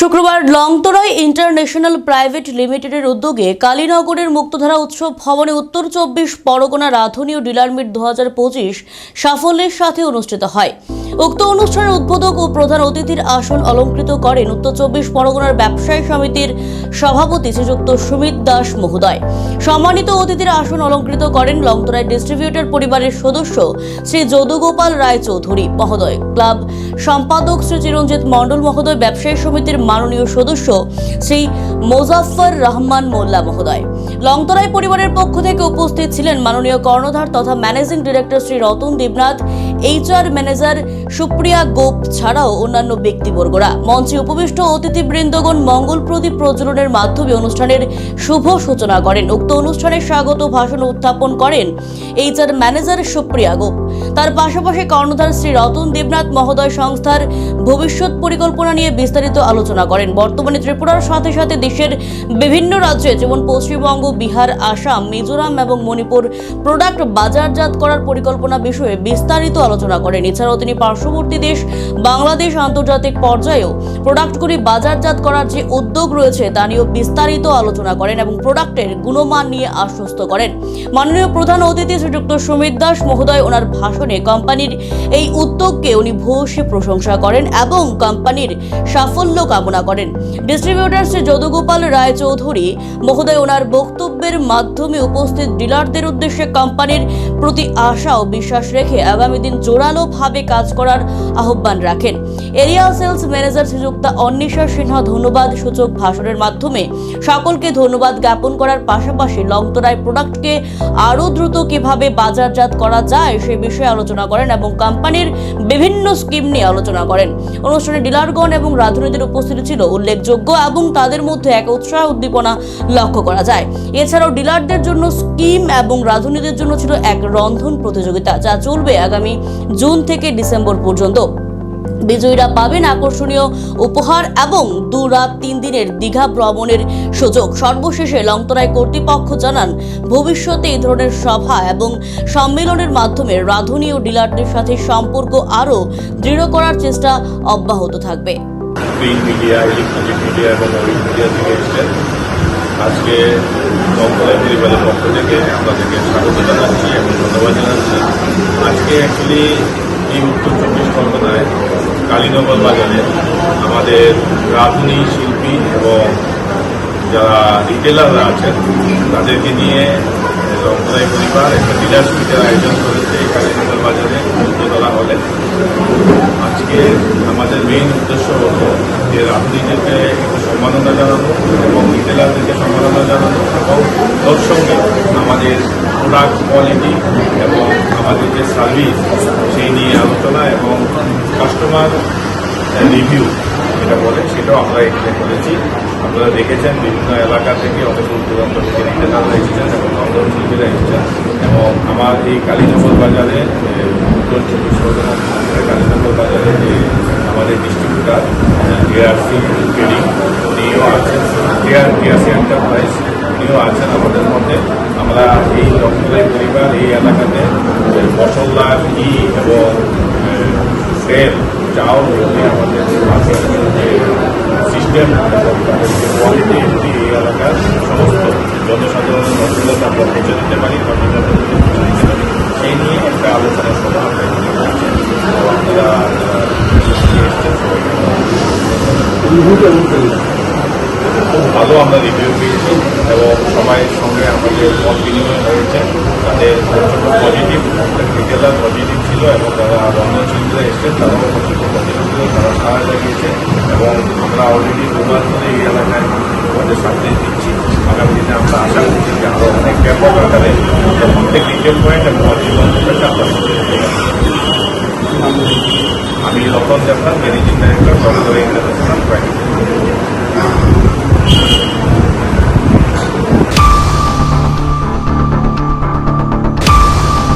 শুক্রবার লংতরাই international private লিমিটেডের উদ্যোগে কালীনগরের মুক্তধারা উৎসব ভবনে উত্তর চব্বিশ পরগনা রাধুনী ও ডিলার মিট দুহাজার পঁচিশ সাফল্যের সাথে অনুষ্ঠিত হয়। উক্ত অনুষ্ঠানের উদ্বোধক ও প্রধান অতিথির আসন অলঙ্কৃত করেন উত্তর চব্বিশ পরগনার ব্যবসায়ী সমিতির সভাপতি শ্রীযুক্ত সুমিত দাস মহোদয়। সম্মানিত অতিথির আসন অলঙ্কৃত করেন লংতরাই ডিস্ট্রিবিউটর পরিবারের সদস্য শ্রী যদুগোপাল রায় চৌধুরী মহোদয়। ক্লাব সম্পাদক শ্রী চিরঞ্জিত মণ্ডল মহোদয়, ব্যবসায়ী সমিতির মাননীয় সদস্য শ্রী মোজাফর রহমান মোল্লা মহোদয়। লংতরাই পরিবারের পক্ষ থেকে উপস্থিত ছিলেন মাননীয় কর্ণধার তথা managing director Shri Ratan Debnath HR manager Supriya Gop ছাড়াও অন্যান্য ব্যক্তিবর্গরা। মঞ্চে উপবিষ্ট অতিথিবৃন্দগণ মঙ্গল প্রদীপ প্রজ্বলনের মাধ্যমে অনুষ্ঠানের শুভ সূচনা করেন। উক্ত অনুষ্ঠানে স্বাগত ভাষণ উত্থাপন করেন এইচআর ম্যানেজার সুপ্রিয়া গোপ। তার পাশাপাশি কর্ণধার শ্রী রতন দেবনাথ মহোদয় সংস্থার ভবিষ্যৎ পরিকল্পনা নিয়ে বিস্তারিত আলোচনা করেন। বর্তমানে ত্রিপুরার সাথে সাথে দেশের বিভিন্ন রাজ্যে যেমন পশ্চিমবঙ্গ, বিহার, আসাম, মিজোরাম এবং মণিপুর প্রোডাক্ট বাজারজাত করার পরিকল্পনা বিষয়ে বিস্তারিত আলোচনা করেন। এছাড়াও তিনি পার্শ্ববর্তী দেশ বাংলাদেশ আন্তর্জাতিক পর্যায়েও প্রোডাক্টগুলি বাজারজাত করার যে উদ্যোগ রয়েছে, তা নিয়েও বিস্তারিত আলোচনা করেন এবং প্রোডাক্টের গুণমান নিয়ে আশ্বস্ত করেন। মাননীয় প্রধান অতিথি শ্রীযুক্ত সুমিত দাস মহোদয় ওনার ভাষণে কোম্পানির এই উদ্যোগকে উনি ভূয়সী প্রশংসা করেন এবং কোম্পানির সাফল্য কামনা করেন। ডিস্ট্রিবিউটার শ্রী যদুগোপাল রায় চৌধুরী মহোদয় ওনার বক্তব্যের মাধ্যমে উপস্থিত ডিলারদের উদ্দেশ্যে কোম্পানির প্রতি আশা ও বিশ্বাস রেখে আগামী দিন জোরালোভাবে কাজ করার আহ্বান রাখেন। Area sales manager Srijukta Anwesha Sinha ধন্যবাদ সূচক ভাষণের মাধ্যমে সকলকে ধন্যবাদ জ্ঞাপন করার পাশাপাশি লংতরায় প্রোডাক্টকে আরও দ্রুত কীভাবে বাজারজাত করা যায় সে বিষয়ে আলোচনা করেন এবং কোম্পানির বিভিন্ন স্কিম নিয়ে আলোচনা করেন। অনুষ্ঠানে ডিলারগণ এবং রাজনীতির উপস্থিতি ছিল উল্লেখযোগ্য এবং তাদের মধ্যে এক উৎসাহ উদ্দীপনা লক্ষ্য করা যায়। এছাড়াও ডিলারদের জন্য স্কিম এবং রাজনীতির জন্য ছিল এক রন্ধন প্রতিযোগিতা, যা চলবে আগামী জুন থেকে ডিসেম্বর পর্যন্ত। বিজয়ীরা পাবেন আকর্ষণীয় উপহার এবং দু রাত তিন দিনের দীঘা ভ্রমণের সুযোগ। সর্বশেষে লংতরায় কর্তৃপক্ষ জানান, ভবিষ্যতে এই ধরনের সভা এবং সম্মেলনের মাধ্যমে রাঁধুনি ও ডিলারদের সাথে সম্পর্ক আরও দৃঢ় করার চেষ্টা অব্যাহত থাকবে। আজকে দমকলের পরিবারের পক্ষ থেকে আপনাদেরকে স্বাগত জানাচ্ছি এবং ধন্যবাদ জানাচ্ছি। আজকে অ্যাকচুয়ালি এই উত্তর চব্বিশ পরগনায় কালীনগর বাজারে আমাদের রাঁধুনি শিল্পী এবং যারা রিটেলাররা আছেন, তাদেরকে নিয়ে রংতরাই পরিবার একটা ডিলারশিপের আয়োজন করেছে এই কালীনগর বাজারে উদ্যোতলা হলে আজকে আমাদের মেইন উদ্দেশ্য হলো যে রাঁধুনিদেরকে একটু সম্মাননা জানানো এবং রিটেলারদেরকে সম্মাননা জানানো এবং তোর সঙ্গে আমাদের প্রোডাক্ট কোয়ালিটি এবং আমাদের যে সার্ভিস সেই নিয়ে আলোচনা এবং কাস্টমার রিভিউ যেটা বলে সেটাও আমরা এখানে করেছি। আপনারা দেখেছেন বিভিন্ন এলাকা থেকে অনেক দূর দূরান্ত থেকে রিটেলাররা এসেছেন এবং নন্দন শিল্পীরা এসেছেন এবং আমার এই কালীনগর বাজারে উত্তর চব্বিশ পরগনা কালীনগর বাজারে যে আমাদের ডিস্ট্রিবিউটার এআরসি ট্রেডিং উনিও আছেন। এআর এআরসি এন্টারপ্রাইজ উনিও আছেন আমাদের মধ্যে। আমরা এই রকমের পরিবার এই এলাকাতে মশলা ঘি এবং তেল চাউল এগুলি আমাদের সিস্টেম কোয়ালিটি এগুলি এই এলাকার সমস্ত জনসাধারণের নজরুলতা আমরা পৌঁছে দিতে পারি কর্মচারীদের পৌঁছে দিতে পারি। সেই নিয়ে একটা আলোচনা সভা আমরা আপনারা খুব ভালো আমরা রিভিউ এবং সবাইয়ের সঙ্গে আমাদের মত বিনিময় হয়েছে তাদের প্রচণ্ড পজিটিভ রিটেলার পজিটিভ ছিল এবং যারা রন্ধনশিল্পীরা এসছেন তারাও প্রচণ্ড পজিটিভ ছিল, তারা সারা জাগিয়েছে এবং আমরা অলরেডি দুবার ধরে এই এলাকায় আমাদের সার্ভিস দিচ্ছি। আগামী দিনে আমরা আশা করছি যে আরও অনেক ব্যাপক আকারে প্রত্যেক রিটেল পয়েন্ট এবং অর্থনীতির আমরা আমি Ratan Debnath managing director private